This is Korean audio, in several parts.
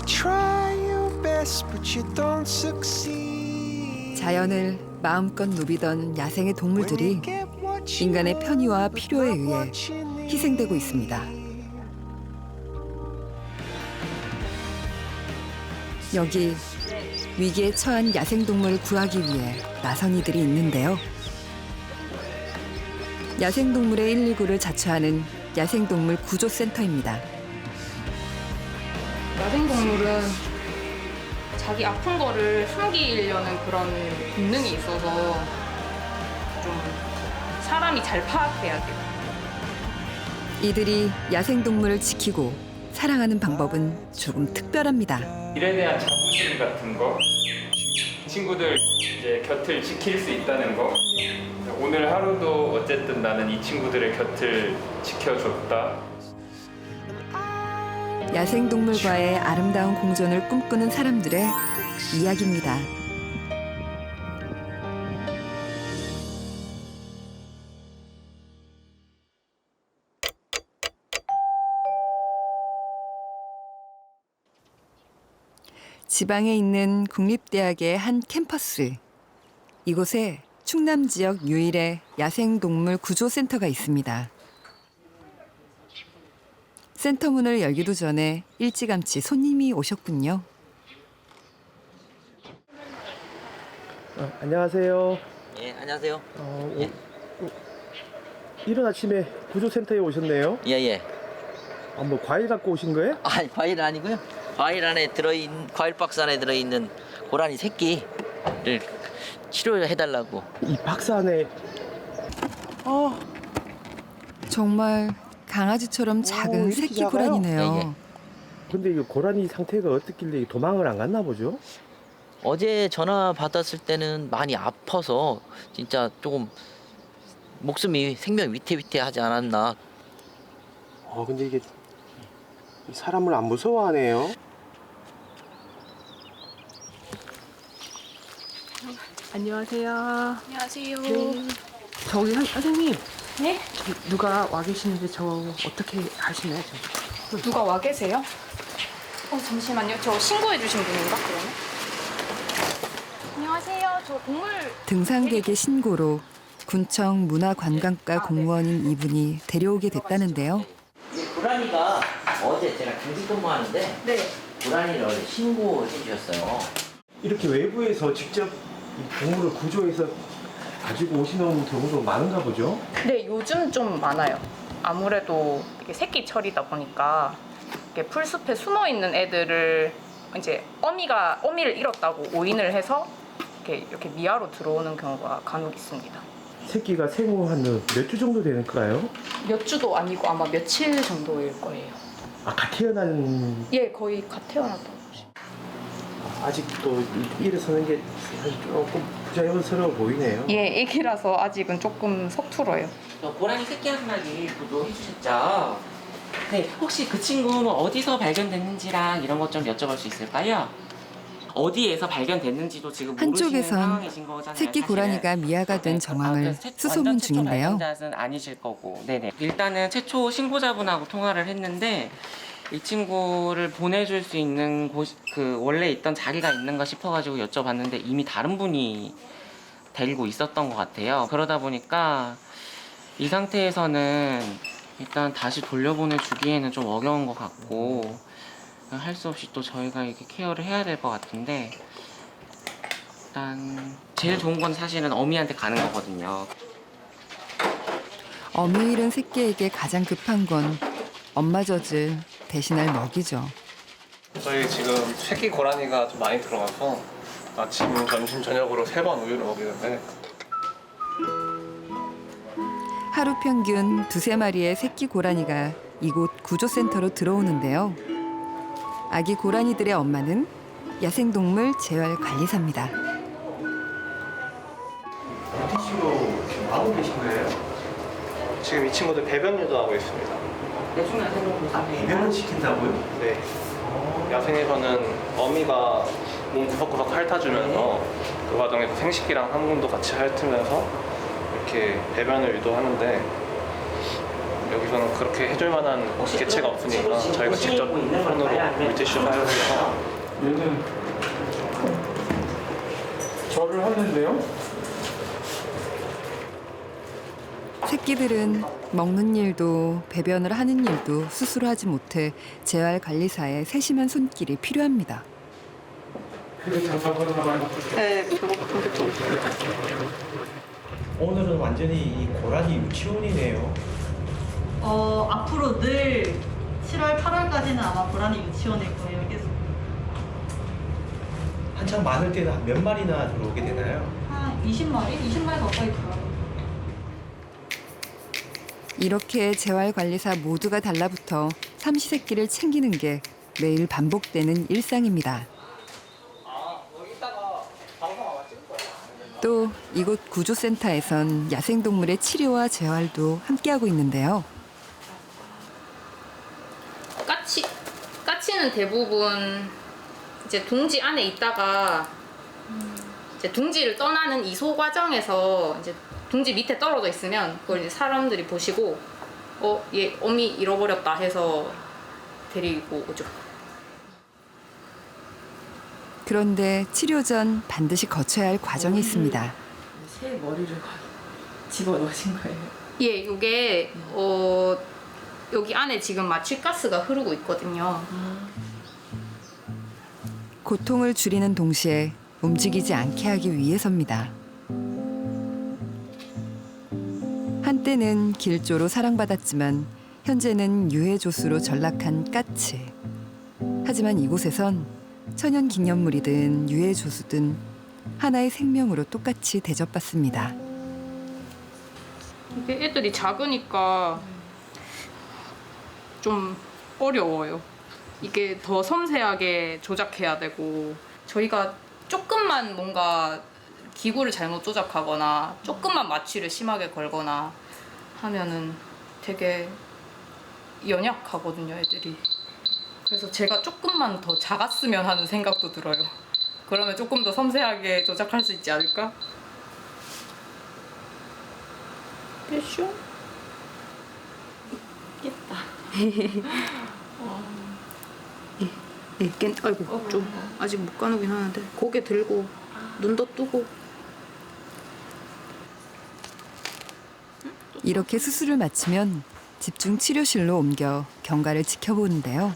You try your best, but you don't succeed. 자연을 마음껏 누비던 야생의 동물들이 인간의 편의와 필요에 의해. 희생되고 있습니다. 여기 위기에 처한 야생동물을 구하기 위해 나선 이들이 있는데요. 야생동물의 119를 자처하는 야생동물 구조센터입니다. 야생 동물은 자기 아픈 거를 숨기려는 그런 본능이 있어서 좀 사람이 잘 파악해야 돼요. 이들이 야생동물을 지키고 사랑하는 방법은 조금 특별합니다. 일에 대한 자부심 같은 거 친구들 이제 곁을 지킬 수 있다는 거 오늘 하루도 어쨌든 나는 이 친구들의 곁을 지켜줬다 야생동물과의 아름다운 공존을 꿈꾸는 사람들의 이야기입니다. 지방에 있는 국립대학의 한 캠퍼스. 이곳에 충남 지역 유일의 야생동물 구조센터가 있습니다. 센터 문을 열기도 전에 일찌감치 손님이 오셨군요. 어, 안녕하세요. 예, 안녕하세요. 어, 예. 오- 오- 이른 아침에 구조센터에 오셨네요. 예, 예. 아, 뭐 과일 갖고 오신 거예요? 아니, 과일 아니고요. 과일 안에 들어있는, 과일 박스 안에 들어있는 고라니 새끼를 치료해달라고. 이 박스 안에 아, 정말 강아지처럼 작은 이렇게 새끼 작아요? 고라니네요. 예, 예. 근데 이 고라니 상태가 어떻길래 도망을 안 갔나 보죠? 어제 전화 받았을 때는 많이 아파서 진짜 조금 목숨이 생명 위태위태하지 않았나. 어, 근데 이게 사람을 안 무서워하네요. 안녕하세요. 안녕하세요. 저기 선, 선생님. 네? 누가 와 계시는데 저 어떻게 하시나요? 저? 누가 와 계세요? 어 잠시만요. 저 신고해 주신 분인가 그러면? 안녕하세요. 저 동물 등산객의 신고로 군청 문화관광과 공무원인 이분이 데려오게 됐다는데요. 이 고라니가 어제 제가 경기 근무하는데 네. 고라니를 어제 신고해 주셨어요. 이렇게 외부에서 직접 이 동물을 구조해서 가지고 오시는 경우도 많은가 보죠? 네, 요즘 좀 많아요. 아무래도 이게 새끼철이다 보니까 이렇게 풀숲에 숨어 있는 애들을 이제 어미가 어미를 잃었다고 오인을 해서 이렇게 이렇게 미아로 들어오는 경우가 간혹 있습니다. 새끼가 생후 한 몇 주 정도 되는가요? 몇 주도 아니고 아마 며칠 정도일 거예요. 아, 갓 태어난 예, 거의 갓 태어났다고. 보시면. 아직도 이- 일어서는 게 조금 부 자연스러워 보이네요. 예, 애기라서 아직은 조금 서툴어요. 저 고라니 새끼 한 마리 구조해 주셨죠? 네, 혹시 그 친구는 어디서 발견됐는지랑 이런 것 좀 여쭤볼 수 있을까요? 어디에서 발견됐는지도 지금 모르시는 한쪽에선 상황이신 거잖아요. 새끼 사실은. 고라니가 미아가 된 네, 정황을 아, 수소문 완전 최초 중인데요. 발견자는 아니실 거고, 네네. 일단은 최초 신고자분하고 통화를 했는데 이 친구를 보내줄 수 있는 곳, 그 원래 있던 자리가 있는가 싶어가지고 여쭤봤는데 이미 다른 분이 데리고 있었던 것 같아요. 그러다 보니까 이 상태에서는 일단 다시 돌려보내주기에는 좀 어려운 것 같고 할 수 없이 또 저희가 이렇게 케어를 해야 될 것 같은데 일단 제일 좋은 건 사실은 어미한테 가는 거거든요. 어미 잃은 새끼에게 가장 급한 건 엄마 젖을 대신할 먹이죠. 저희 지금 새끼 고라니가 좀 많이 들어와서 아침, 점심, 저녁으로 세 번 우유를 먹이는데 하루 평균 두세 마리의 새끼 고라니가 이곳 구조센터로 들어오는데요. 아기 고라니들의 엄마는 야생동물 재활관리사입니다. 티슈로 지금 하고 계신 거예요? 지금 이 친구들 배변 유도하고 있습니다. 배변을 시킨다고요? 네. 야생에서는 어미가 몸 구석구석 핥아주면서 그 과정에서 생식기랑 항문도 같이 핥으면서 이렇게 배변을 유도하는데 여기서는 그렇게 해줄 만한 개체가 없으니까 저희가 직접 손으로 물티슈 사용해서 얘는 절을 하는데요? 새끼들은 먹는 일도 배변을 하는 일도 스스로 하지 못해 재활 관리사의 세심한 손길이 필요합니다. 걸어가봐요. 오늘은 완전히 이 고라니 유치원이네요. 어, 앞으로 늘 7월, 8월까지는 아마 고라니 유치원일 거예요. 계속 한참 많을 때는 한몇 마리나 들어오게 되나요? 한 20마리? 20마리 가까이 들어요. 이렇게 재활 관리사 모두가 달라붙어 삼시세끼를 챙기는 게 매일 반복되는 일상입니다. 또 이곳 구조센터에선 야생동물의 치료와 재활도 함께하고 있는데요. 까치 까치는 대부분 이제 둥지 안에 있다가 이제 둥지를 떠나는 이소 과정에서 이제 둥지 밑에 떨어져 있으면 그걸 이제 사람들이 보시고 어 얘 어미 잃어버렸다 해서 데리고 오죠. 그런데 치료 전 반드시 거쳐야 할 과정이 있습니다. 새 머리를 집어 넣으신 거예요? 예, 이게 어 여기 안에 지금 마취가스가 흐르고 있거든요. 고통을 줄이는 동시에 움직이지 않게 하기 위해서입니다. 한때는 길조로 사랑받았지만 현재는 유해 조수로 전락한 까치. 하지만 이곳에선 천연 기념물이든 유해 조수든 하나의 생명으로 똑같이 대접받습니다. 이게 애들이 작으니까 좀 어려워요. 이게 더 섬세하게 조작해야 되고 저희가 조금만 뭔가 기구를 잘못 조작하거나 조금만 마취를 심하게 걸거나 하면은 되게 연약하거든요, 애들이. 그래서 제가 조금만 더 작았으면 하는 생각도 들어요. 그러면 조금 더 섬세하게 조작할 수 있지 않을까? 빼쇼? 있겠다. 예, 깬, 아이고, 좀 아직 못 가누긴 하는데 고개 들고 눈도 뜨고 이렇게 수술을 마치면 집중 치료실로 옮겨 경과를 지켜보는데요.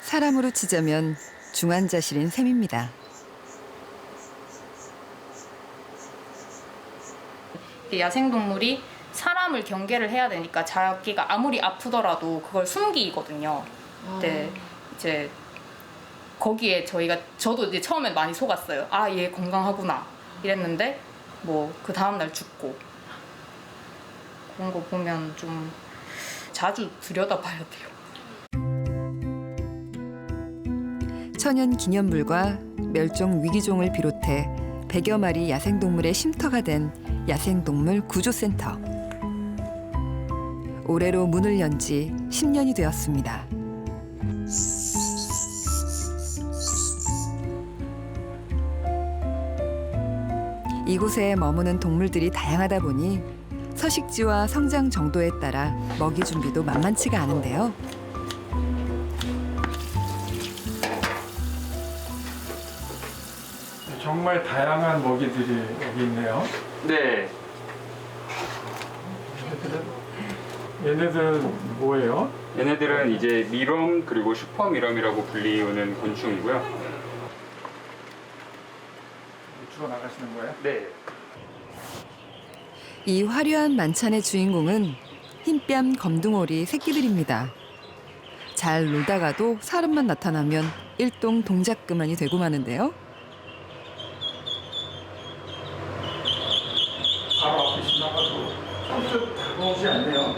사람으로 치자면 중환자실인 셈입니다. 야생동물이 사람을 경계를 해야 되니까 자기가 아무리 아프더라도 그걸 숨기거든요. 근데 이제 거기에 저희가 저도 이제 처음엔 많이 속았어요. 아 얘 건강하구나 이랬는데 뭐 그 다음 날 죽고 그런 거 보면 좀 자주 들여다봐야 돼요. 천연 기념물과 멸종 위기종을 비롯해 100여 마리 야생동물의 쉼터가 된 야생동물 구조센터. 올해로 문을 연 지 10년이 되었습니다. 이곳에 머무는 동물들이 다양하다 보니 서식지와 성장 정도에 따라 먹이 준비도 만만치가 않은데요. 정말 다양한 먹이들이 여기 있네요. 네. 얘네들은 뭐예요? 얘네들은 이제 미럼 그리고 슈퍼 미럼이라고 불리우는 곤충이고요. 나가시는 거예요? 네. 이 화려한 만찬의 주인공은 흰뺨 검둥오리 새끼들입니다. 잘 놀다가도 사람만 나타나면 일동 동작 그만이 되고 마는데요. 바로 앞에 지나가도 선뜻 다가오지 않네요.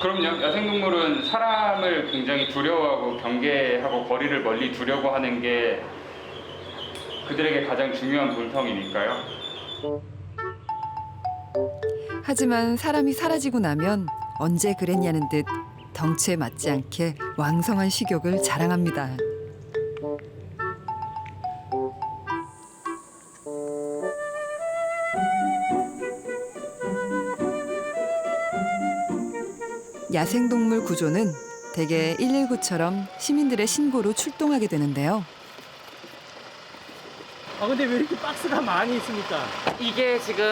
그럼요. 야생동물은 사람을 굉장히 두려워하고 경계하고 거리를 멀리 두려고 하는 게 그들에게 가장 중요한 본성이니까요. 하지만 사람이 사라지고 나면 언제 그랬냐는 듯 덩치에 맞지 않게 왕성한 식욕을 자랑합니다. 야생동물 구조는 대개 119처럼 시민들의 신고로 출동하게 되는데요. 아 근데 왜 이렇게 박스가 많이 있습니까? 이게 지금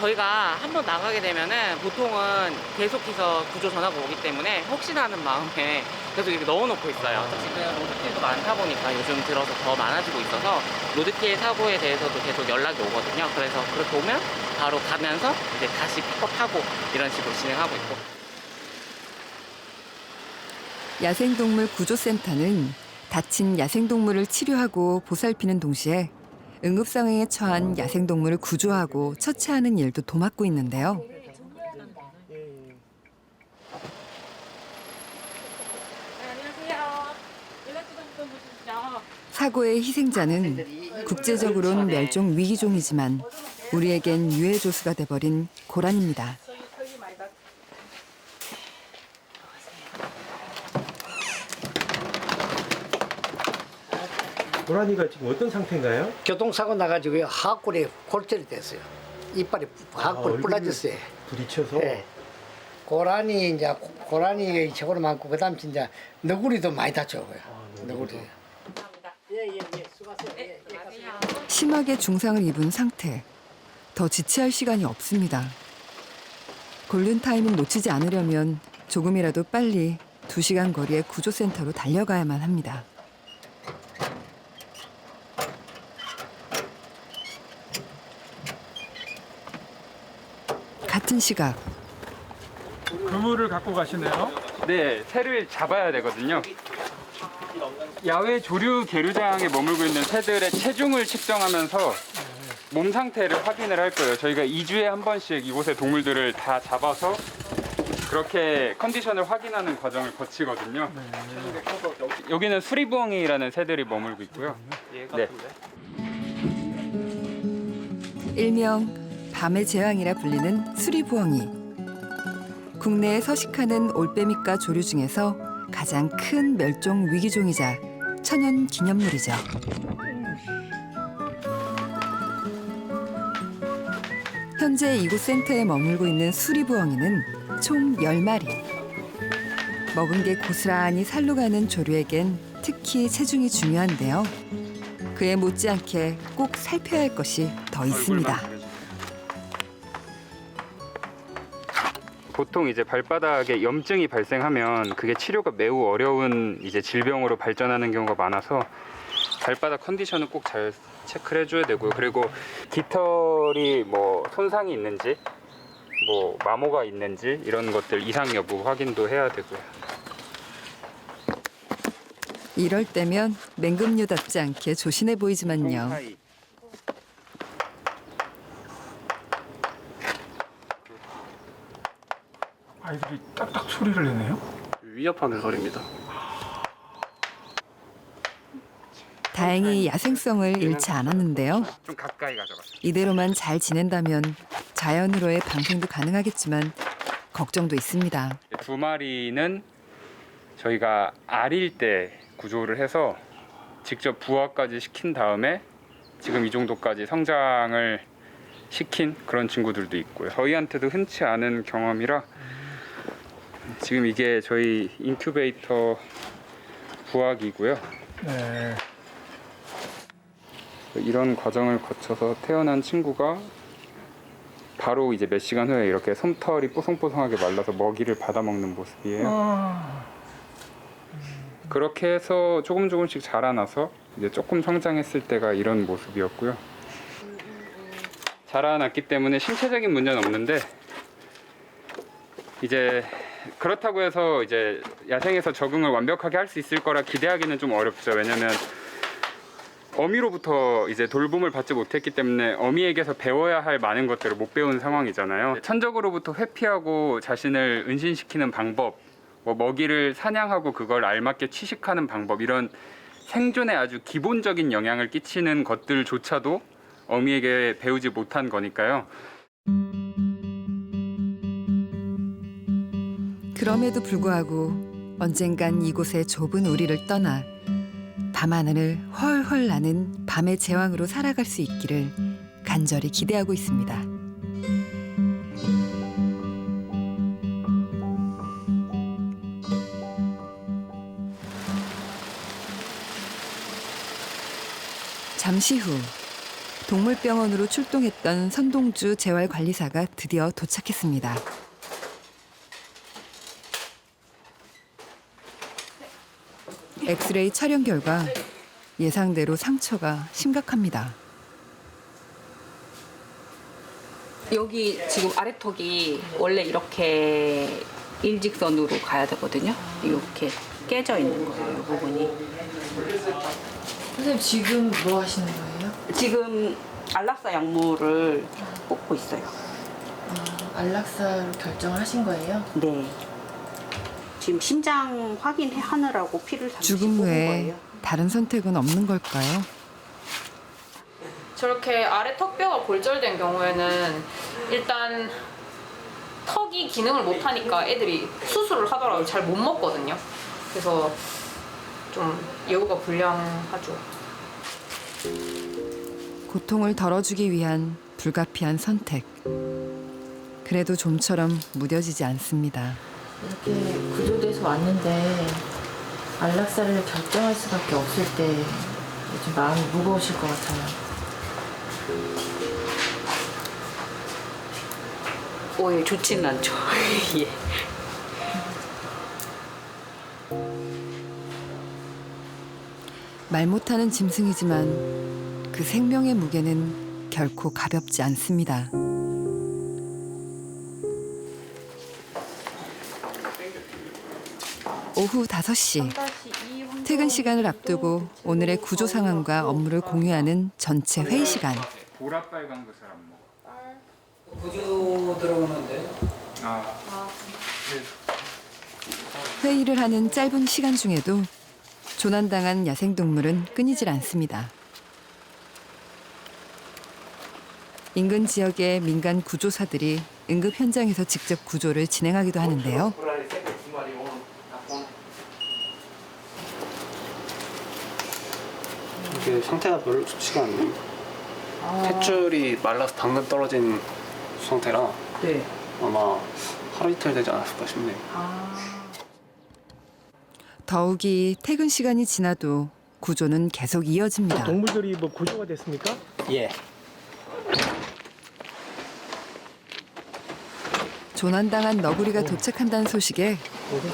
저희가 한번 나가게 되면은 보통은 계속해서 구조 전화가 오기 때문에 혹시나 하는 마음에 계속 이렇게 넣어놓고 있어요. 지금 로드킬도 많다 보니까 요즘 들어서 더 많아지고 있어서 로드킬 사고에 대해서도 계속 연락이 오거든요. 그래서 그렇게 오면 바로 가면서 이제 다시 픽업하고 이런 식으로 진행하고 있고. 야생동물 구조센터는 다친 야생동물을 치료하고 보살피는 동시에 응급 상황에 처한 야생동물을 구조하고 처치하는 일도 도맡고 있는데요. 사고의 희생자는 국제적으로는 멸종 위기종이지만 우리에겐 유해 조수가 돼버린 고란입니다. 고라니가 지금 어떤 상태인가요? 교통사고 나가지고 하악골에 골절이 됐어요. 이빨이 하악골이 얼굴이 부러졌어요. 부딪혀서 네. 고라니 이제 고- 고라니 최고로 많고 그다음 진짜 너구리도 많이 다쳐요. 너구리. 예예예 수고하세요. 예, 예, 가세요. 심하게 중상을 입은 상태. 더 지체할 시간이 없습니다. 골든 타임을 놓치지 않으려면 조금이라도 빨리 2시간 거리의 구조센터로 달려가야만 합니다. 같은 시각 그물을 갖고 가시네요? 네, 새를 잡아야 되거든요. 야외 조류 계류장에 머물고 있는 새들의 체중을 측정하면서 몸 상태를 확인을 할 거예요. 저희가 2주에 한 번씩 이곳의 동물들을 다 잡아서 그렇게 컨디션을 확인하는 과정을 거치거든요. 여기는 수리부엉이라는 새들이 머물고 있고요. 네. 일명 밤의 제왕이라 불리는 수리부엉이. 국내에 서식하는 올빼미과 조류 중에서 가장 큰 멸종 위기종이자 천연 기념물이죠. 현재 이곳 센터에 머물고 있는 수리부엉이는 총 10마리. 먹은 게 고스란히 살로 가는 조류에겐 특히 체중이 중요한데요. 그에 못지않게 꼭 살펴야 할 것이 더 있습니다. 보통 이제 발바닥에 염증이 발생하면 그게 치료가 매우 어려운 이제 질병으로 발전하는 경우가 많아서 발바닥 컨디션은 꼭 잘 체크를 해줘야 되고요. 그리고 깃털이 뭐 손상이 있는지, 뭐 마모가 있는지 이런 것들 이상 여부 확인도 해야 되고요. 이럴 때면 맹금류답지 않게 조신해 보이지만요. 사이. 아이들이 딱딱 소리를 내네요. 위협하는 소리입니다. 다행히 야생성을 잃지 않았는데요. 좀 가까이 가져가. 이대로만 잘 지낸다면 자연으로의 방생도 가능하겠지만 걱정도 있습니다. 두 마리는 저희가 알일 때 구조를 해서 직접 부화까지 시킨 다음에 지금 이 정도까지 성장을 시킨 그런 친구들도 있고요. 저희한테도 흔치 않은 경험이라 지금 이게 저희 인큐베이터 부화기고요. 네. 이런 과정을 거쳐서 태어난 친구가 바로 이제 몇 시간 후에 이렇게 솜털이 뽀송뽀송하게 말라서 먹이를 받아 먹는 모습이에요. 그렇게 해서 조금 조금씩 자라나서 이제 조금 성장했을 때가 이런 모습이었고요. 자라났기 때문에 신체적인 문제는 없는데 이제 그렇다고 해서 이제 야생에서 적응을 완벽하게 할 수 있을 거라 기대하기는 좀 어렵죠. 왜냐면 어미로부터 이제 돌봄을 받지 못했기 때문에 어미에게서 배워야 할 많은 것들을 못 배운 상황이잖아요. 천적으로부터 회피하고 자신을 은신시키는 방법, 뭐 먹이를 사냥하고 그걸 알맞게 취식하는 방법 이런 생존에 아주 기본적인 영향을 끼치는 것들조차도 어미에게 배우지 못한 거니까요. 그럼에도 불구하고 언젠간 이곳의 좁은 우리를 떠나 밤하늘을 헐헐 나는 밤의 제왕으로 살아갈 수 있기를 간절히 기대하고 있습니다. 잠시 후 동물병원으로 출동했던 선동주 재활관리사가 드디어 도착했습니다. 엑스레이 촬영 결과 예상대로 상처가 심각합니다. 여기 지금 아래턱이 원래 이렇게 일직선으로 가야 되거든요. 이렇게 깨져 있는 거예요, 이 부분이. 선생님 지금 뭐 하시는 거예요? 지금 안락사 약물을 뽑고 있어요. 안락사로 결정을 하신 거예요? 네. 지금 심장 확인하느라고 피를 잠시 죽음 뽑은 외에 거예요. 다른 선택은 없는 걸까요? 저렇게 아래 턱뼈가 골절된 경우에는 일단 턱이 기능을 못하니까 애들이 수술을 하더라도 잘 못 먹거든요. 그래서 좀 예후가 불량하죠. 고통을 덜어주기 위한 불가피한 선택. 그래도 좀처럼 무뎌지지 않습니다. 이렇게 구조돼서 왔는데 안락사를 결정할 수밖에 없을 때좀 마음이 무거우실 것 같아요. 오, 예, 좋지는 않죠. 예. 말 못하는 짐승이지만 그 생명의 무게는 결코 가볍지 않습니다. 오후 5시 퇴근 시간을 앞두고 오늘의 구조 상황과 업무를 공유하는 전체 회의 시간. 보라빨간 그 사람 뭐. 구조 들어오는데. 아, 회의를 하는 짧은 시간 중에도 조난당한 야생동물은 끊이질 않습니다. 인근 지역의 민간 구조사들이 응급 현장에서 직접 구조를 진행하기도 하는데요. 이게 상태가 별로 좋지가 않네요. 탯줄이 말라서 방금 떨어진 상태라 네. 아마 하루 이틀 되지 않았을까 싶네요. 더욱이 퇴근 시간이 지나도 구조는 계속 이어집니다. 동물들이 뭐 구조가 됐습니까? 예. 조난당한 너구리가 도착한다는 소식에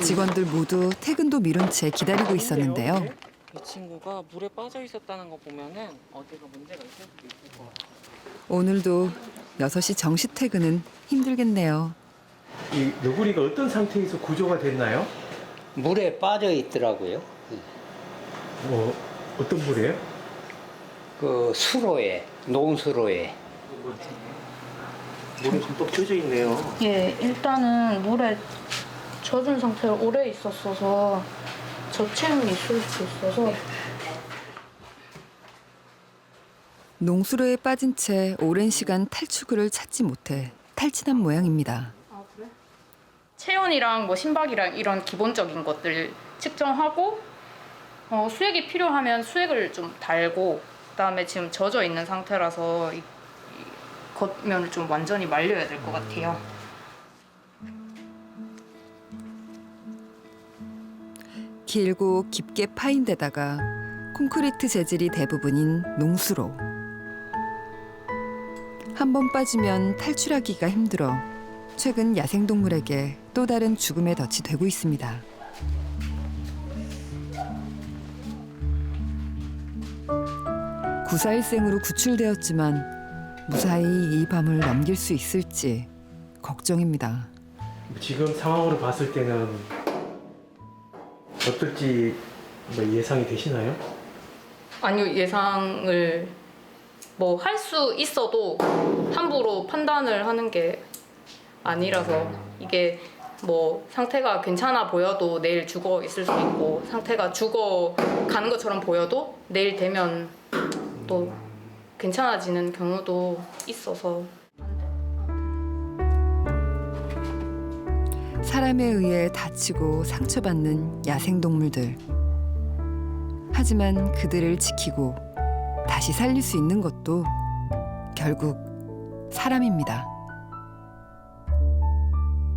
직원들 모두 퇴근도 미룬 채 기다리고 있었는데요. 이 친구가 물에 빠져 있었다는 거 보면은 어디가 문제가 있을 수도 있을 것 같아요. 오늘도 6시 정시 퇴근은 힘들겠네요. 이 너구리가 어떤 상태에서 구조가 됐나요? 물에 빠져 있더라고요. 뭐 어떤 물이에요? 그 수로에, 논수로에. 물에 흠뻑 젖어 있네요. 예, 일단은 물에 젖은 상태로 오래 있었어서 저체온이 있을 수 있어서 농수로에 빠진 채 오랜 시간 탈출구를 찾지 못해 탈진한 모양입니다. 체온이랑 뭐 심박이랑 이런 기본적인 것들 측정하고 어, 수액이 필요하면 수액을 좀 달고 그다음에 지금 젖어 있는 상태라서 이, 이 겉면을 좀 완전히 말려야 될 것 같아요. 길고 깊게 파인 데다가 콘크리트 재질이 대부분인 농수로. 한 번 빠지면 탈출하기가 힘들어 최근 야생동물에게 또 다른 죽음의 덫이 되고 있습니다. 구사일생으로 구출되었지만 무사히 이 밤을 넘길 수 있을지 걱정입니다. 지금 상황으로 봤을 때는 어떨지 뭐 예상이 되시나요? 아니요 예상을 뭐 할 수 있어도 함부로 판단을 하는 게 아니라서 이게 뭐 상태가 괜찮아 보여도 내일 죽어 있을 수 있고 상태가 죽어 가는 것처럼 보여도 내일 되면 또 괜찮아지는 경우도 있어서 사람에 의해 다치고 상처받는 야생동물들. 하지만 그들을 지키고 다시 살릴 수 있는 것도 결국 사람입니다.